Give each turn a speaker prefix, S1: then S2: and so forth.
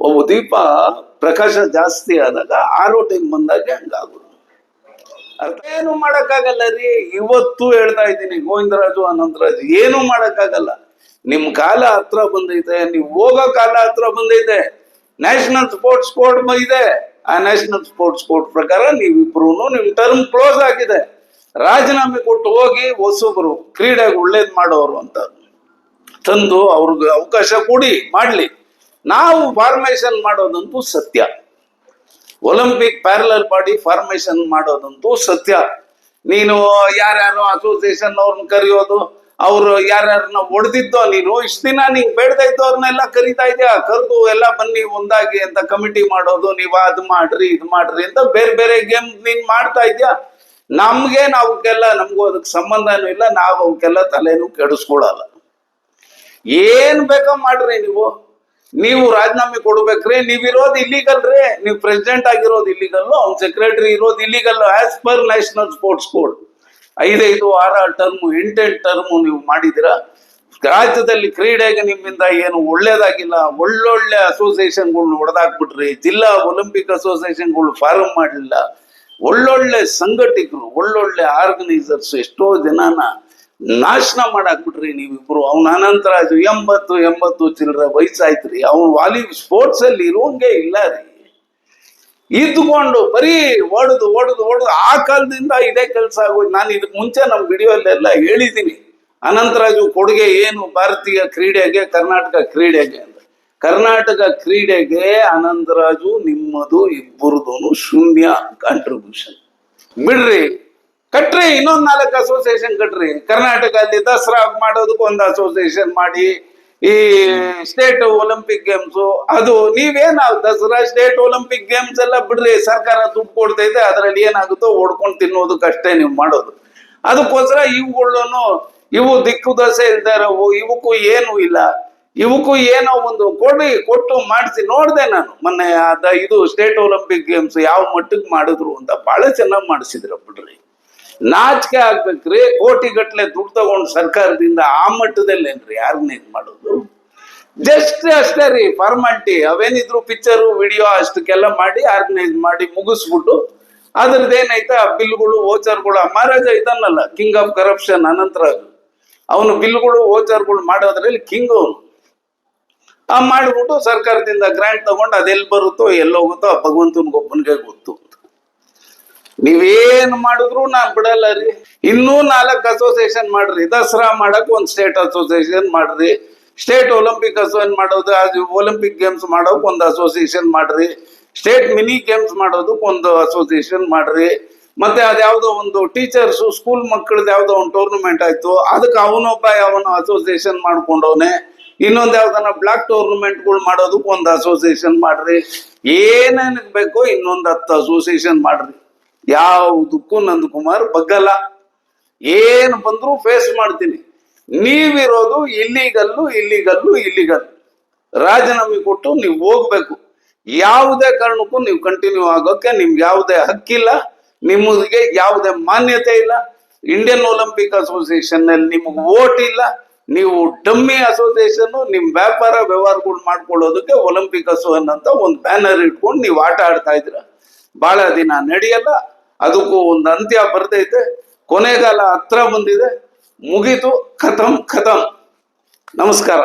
S1: ಒಬ್ಬ ದೀಪ ಪ್ರಕಾಶ ಜಾಸ್ತಿ ಆದಾಗ ಆರೋ ಟೈಮ್ ಬಂದಾಗ ಹಂಗಾಗೋದು? ಅರ್ಥ. ಏನು ಮಾಡಕ್ಕಾಗಲ್ಲ ರೀ, ಇವತ್ತು ಹೇಳ್ತಾ ಇದ್ದೀನಿ, ಗೋವಿಂದರಾಜು ಅನಂತರಾಜು ಏನು ಮಾಡಕ್ಕಾಗಲ್ಲ. ನಿಮ್ ಕಾಲ ಹತ್ರ ಬಂದೈತೆ, ನೀವು ಹೋಗೋ ಕಾಲ ಹತ್ರ ಬಂದೈತೆ. ನ್ಯಾಷನಲ್ ಸ್ಪೋರ್ಟ್ಸ್ ಕೋಡ್ ಇದೆ. ಆ ನ್ಯಾಷನಲ್ ಸ್ಪೋರ್ಟ್ಸ್ ಕೋರ್ಟ್ ಪ್ರಕಾರ ನೀವಿಬ್ರು ನಿಮ್ ಟರ್ಮ್ ಕ್ಲೋಸ್ ಆಗಿದೆ. ರಾಜೀನಾಮೆ ಕೊಟ್ಟು ಹೋಗಿ ಹೊಸಬ್ರು, ಕ್ರೀಡೆಗೆ ಒಳ್ಳೇದ್ ಮಾಡೋರು ಅಂತ ತಂದು ಅವ್ರಿಗೆ ಅವಕಾಶ ಕೊಡಿ, ಮಾಡ್ಲಿ. ನಾವು ಫಾರ್ಮೇಶನ್ ಮಾಡೋದಂತೂ ಸತ್ಯ. ಒಲಿಂಪಿಕ್ ಪ್ಯಾರಲಲ್ ಬಾಡಿ ಫಾರ್ಮೇಶನ್ ಮಾಡೋದಂತೂ ಸತ್ಯ. ನೀನು ಯಾರ್ಯಾರು ಅಸೋಸಿಯೇಷನ್ ಅವ್ರನ್ನ ಕರೆಯೋದು, ಅವರು ಯಾರ್ಯಾರನ್ನ ಹೊಡೆದಿದ್ದೋ ನೀನು ಇಷ್ಟು ದಿನ ನೀನ್ ಬೇಡದ ಇದ್ದವ್ರನ್ನೆಲ್ಲ ಕರಿತಾ ಇದೆಯಾ? ಕರೆದು ಎಲ್ಲ ಬನ್ನಿ ಒಂದಾಗಿ ಅಂತ ಕಮಿಟಿ ಮಾಡೋದು, ನೀವು ಅದು ಮಾಡ್ರಿ, ಇದು ಮಾಡ್ರಿ ಅಂತ ಬೇರೆ ಬೇರೆ ಗೇಮ್ ನೀನ್ ಮಾಡ್ತಾ ಇದೆಯಾ? ನಮ್ಗೆ ಅವಕ್ಕೆಲ್ಲ ನಮಗೂ ಅದಕ್ಕೆ ಸಂಬಂಧನೂ ಇಲ್ಲ, ನಾವು ಅವಕ್ಕೆಲ್ಲ ತಲೆನೂ ಕೆಡಿಸ್ಕೊಳಲ್ಲ. ಏನ್ ಬೇಕೋ ಮಾಡ್ರಿ ನೀವು. ನೀವು ರಾಜೀನಾಮೆ ಕೊಡ್ಬೇಕ್ರಿ, ನೀವ್ ಇರೋದು ಇಲ್ಲಿಗಲ್ ರೀ, ನೀವು ಪ್ರೆಸಿಡೆಂಟ್ ಆಗಿರೋದು ಇಲ್ಲಿಗಲ್ ಅವ್ನ ಸೆಕ್ರೆಟರಿ ಇರೋದು illegal as per national sports code ಐದೈದು ಆರ ಟರ್ಮ್ ಎಂಟೆಂಟು ಟರ್ಮ್ ನೀವು ಮಾಡಿದಿರ. ರಾಜ್ಯದಲ್ಲಿ ಕ್ರೀಡೆಗೆ ನಿಮ್ಮಿಂದ ಏನು ಒಳ್ಳೇದಾಗಿಲ್ಲ, ಒಳ್ಳೊಳ್ಳೆ ಅಸೋಸಿಯೇಷನ್ಗಳ್ನ ಹೊಡೆದಾಕ್ಬಿಟ್ರಿ ಜಿಲ್ಲಾ ಒಲಿಂಪಿಕ್ ಅಸೋಸಿಯೇಷನ್ಗಳು ಫಾರಂ ಮಾಡಲಿಲ್ಲ. ಒಳ್ಳೊಳ್ಳೆ ಸಂಘಟಕರು, ಒಳ್ಳೊಳ್ಳೆ ಆರ್ಗನೈಸರ್ಸ್ ಎಷ್ಟೋ ಜನನ ನಾಶನ ಮಾಡಾಕ್ಬಿಟ್ರಿ ನೀವಿಬ್ರು. ಅವ್ನ ಅನಂತರ ಎಂಬತ್ತು ಎಂಬತ್ತು ಚಿಲ್ಲರೆ ವಯಸ್ಸಾಯ್ತ್ರಿ. ಅವ್ನು ವಾಲಿ ಸ್ಪೋರ್ಟ್ಸ್ ಅಲ್ಲಿ ಇರುವಂಗೆ ಇಲ್ಲ ರೀ. ಇದ್ಕೊಂಡು ಬರೀ ಓಡುದು ಓಡುದು ಓಡುದು. ಆ ಕಾಲದಿಂದ ಇದೇ ಕೆಲಸ ಆಗೋದು ನಾನು ಇದಕ್ಕೆ ಮುಂಚೆ ನಮ್ಮ ವಿಡಿಯೋಲ್ಲೆಲ್ಲ ಹೇಳಿದ್ದೀನಿ ಅನಂತರಾಜು ಕೊಡುಗೆ ಏನು ಭಾರತೀಯ ಕ್ರೀಡೆಗೆ, ಕರ್ನಾಟಕ ಕ್ರೀಡೆಗೆ ಅಂತ. ಕರ್ನಾಟಕ ಕ್ರೀಡೆಗೆ ಅನಂತರಾಜು ನಿಮ್ಮದು ಇಬ್ಬರದೂ ಶೂನ್ಯ ಕಾಂಟ್ರಿಬ್ಯೂಷನ್ ಬಿಡ್ರಿ. ಕಟ್ರಿ, ಇನ್ನೊಂದ್ ನಾಲ್ಕು ಅಸೋಸಿಯೇಷನ್ ಕಟ್ರಿ. ಕರ್ನಾಟಕದಲ್ಲಿ ದಸರಾ ಮಾಡೋದಕ್ಕೆ ಒಂದು ಅಸೋಸಿಯೇಷನ್ ಮಾಡಿ. ಈ ಸ್ಟೇಟ್ ಒಲಿಂಪಿಕ್ ಗೇಮ್ಸ್ ಅದು ನೀವೇನ ದಸರಾ ಸ್ಟೇಟ್ ಒಲಿಂಪಿಕ್ ಗೇಮ್ಸ್ ಎಲ್ಲ ಬಿಡ್ರಿ, ಸರ್ಕಾರ ದುಡ್ಡು ಕೊಡ್ತೈತೆ ಅದರಲ್ಲಿ ಏನಾಗುತ್ತೋ ಓಡ್ಕೊಂಡು ತಿನ್ನೋದಕ್ಕಷ್ಟೇ ನೀವು ಮಾಡೋದು. ಅದಕ್ಕೋಸ್ಕರ ಇವುಗಳನ್ನು, ಇವು ದಿಕ್ಕು ದಸೆ ಇಲ್ದಾರವು ಇವಕ್ಕೂ ಏನು ಇಲ್ಲ. ಇವಕ್ಕೂ ಏನೋ ಒಂದು ಕೊಡಿ ಕೊಟ್ಟು ಮಾಡಿಸಿ ನೋಡಿದೆ ನಾನು. ಮೊನ್ನೆ ಅದ ಇದು ಸ್ಟೇಟ್ ಒಲಿಂಪಿಕ್ ಗೇಮ್ಸ್ ಯಾವ ಮಟ್ಟಕ್ಕೆ ಮಾಡಿದ್ರು ಅಂತ ಬಹಳ ಚೆನ್ನಾಗಿ ಮಾಡಿಸಿದ್ರ ಬಿಡ್ರಿ. ನಾಚಿಕೆ ಆಗ್ಬೇಕ್ರಿ ಕೋಟಿ ಗಟ್ಟಲೆ ದುಡ್ಡು ತಗೊಂಡು ಸರ್ಕಾರದಿಂದ ಆ ಮಟ್ಟದಲ್ಲೇನ್ರಿ ಯಾರನ್ನ ಇದು ಮಾಡೋದು? ಜಸ್ಟ್ ಅಷ್ಟೇ ರೀ, ಫಾರ್ಮಾಲಿಟಿ, ಅವೇನಿದ್ರು ಪಿಕ್ಚರು, ವಿಡಿಯೋ ಅಷ್ಟಕ್ಕೆಲ್ಲ ಮಾಡಿ ಆರ್ಗನೈಸ್ ಮಾಡಿ ಮುಗಿಸ್ಬಿಟ್ಟು ಅದ್ರದ್ದು ಏನೈತೆ ಆ ಬಿಲ್ಗಳು, ವೋಚರ್ಗಳು ಮಹಾರಾಜ ಇದನ್ನಲ್ಲ ಕಿಂಗ್ ಆಫ್ ಕರಪ್ಷನ್ ಅನಂತರ ಅವನು ಬಿಲ್ಗಳು, ವೋಚರ್ಗಳು ಮಾಡೋದ್ರಲ್ಲಿ ಕಿಂಗ್ ಅವನು. ಆ ಮಾಡಿಬಿಟ್ಟು ಸರ್ಕಾರದಿಂದ ಗ್ರಾಂಟ್ ತಗೊಂಡು ಅದೆಲ್ಲಿ ಬರುತ್ತೋ ಎಲ್ಲೋಗುತ್ತೋ ಆ ಭಗವಂತನಿಗೊಬ್ಬನಿಗೆ ಗೊತ್ತು. ನೀವೇನ್ ಮಾಡಿದ್ರು ನಾನ್ ಬಿಡಲ್ಲ ರೀ. ಇನ್ನೂ ನಾಲ್ಕು ಅಸೋಸಿಯೇಷನ್ ಮಾಡ್ರಿ. ದಸರಾ ಮಾಡಕ್ ಒಂದ್ ಸ್ಟೇಟ್ ಅಸೋಸಿಯೇಷನ್ ಮಾಡ್ರಿ. ಸ್ಟೇಟ್ ಒಲಿಂಪಿಕ್ ಅಸೋಸಿಯೇಷನ್ ಮಾಡೋದು ಒಲಿಂಪಿಕ್ ಗೇಮ್ಸ್ ಮಾಡೋಕ್ ಒಂದು ಅಸೋಸಿಯೇಷನ್ ಮಾಡ್ರಿ. ಸ್ಟೇಟ್ ಮಿನಿ ಗೇಮ್ಸ್ ಮಾಡೋದಕ್ಕೆ ಒಂದು ಅಸೋಸಿಯೇಷನ್ ಮಾಡ್ರಿ. ಮತ್ತೆ ಅದ್ಯಾವುದೋ ಒಂದು ಟೀಚರ್ಸ್ ಸ್ಕೂಲ್ ಮಕ್ಕಳದ್ದು ಯಾವ್ದೋ ಒಂದು ಟೂರ್ನಮೆಂಟ್ ಆಯ್ತು. ಅದಕ್ಕೆ ಅವನೊಬ್ಬ ಯಾವನೋ ಅಸೋಸಿಯೇಷನ್ ಮಾಡ್ಕೊಂಡವನೆ. ಇನ್ನೊಂದು ಯಾವ್ದಾನ ಬ್ಲಾಕ್ ಟೂರ್ನಮೆಂಟ್ಗಳು ಮಾಡೋದಕ್ಕೆ ಒಂದು ಅಸೋಸಿಯೇಷನ್ ಮಾಡ್ರಿ. ಏನೇನಕ್ ಬೇಕೋ ಇನ್ನೊಂದು ಹತ್ತು ಅಸೋಸಿಯೇಷನ್ ಮಾಡ್ರಿ. ಯಾವುದಕ್ಕೂ ನಂದಕುಮಾರ್ ಬಗ್ಗಲ್ಲ. ಏನು ಬಂದ್ರು ಫೇಸ್ ಮಾಡ್ತೀನಿ. ನೀವಿರೋದು ಇಲ್ಲಿಗಲ್ಲು ಇಲ್ಲಿಗಲ್ಲು ಇಲ್ಲಿಗಲ್ಲು. ರಾಜೀನಾಮೆ ಕೊಟ್ಟು ನೀವು ಹೋಗ್ಬೇಕು. ಯಾವುದೇ ಕಾರಣಕ್ಕೂ ನೀವು ಕಂಟಿನ್ಯೂ ಆಗೋಕೆ ನಿಮ್ಗೆ ಯಾವುದೇ ಹಕ್ಕಿಲ್ಲ. ನಿಮಗೆ ಯಾವುದೇ ಮಾನ್ಯತೆ ಇಲ್ಲ. ಇಂಡಿಯನ್ ಒಲಿಂಪಿಕ್ ಅಸೋಸಿಯೇಷನ್ನಲ್ಲಿ ನಿಮಗೆ ಓಟ್ ಇಲ್ಲ. ನೀವು ಡಮ್ಮಿ ಅಸೋಸಿಯೇಷನ್ ನಿಮ್ ವ್ಯಾಪಾರ ವ್ಯವಹಾರಗಳು ಮಾಡ್ಕೊಳ್ಳೋದಕ್ಕೆ ಒಲಿಂಪಿಕ್ ಅಸೋ ಅಂತ ಒಂದು ಬ್ಯಾನರ್ ಇಟ್ಕೊಂಡು ನೀವು ಆಟ ಆಡ್ತಾ ಇದ್ರ ಬಹಳ ದಿನ ನಡೆಯಲ್ಲ. ಅದಕ್ಕೂ ಒಂದು ಅಂತ್ಯ ಬರ್ತೈತೆ. ಕೊನೆಗಾಲ ಹತ್ರ ಬಂದಿದೆ. ಮುಗೀತು. ಖತಮ್ ಖತಮ್ ನಮಸ್ಕಾರ.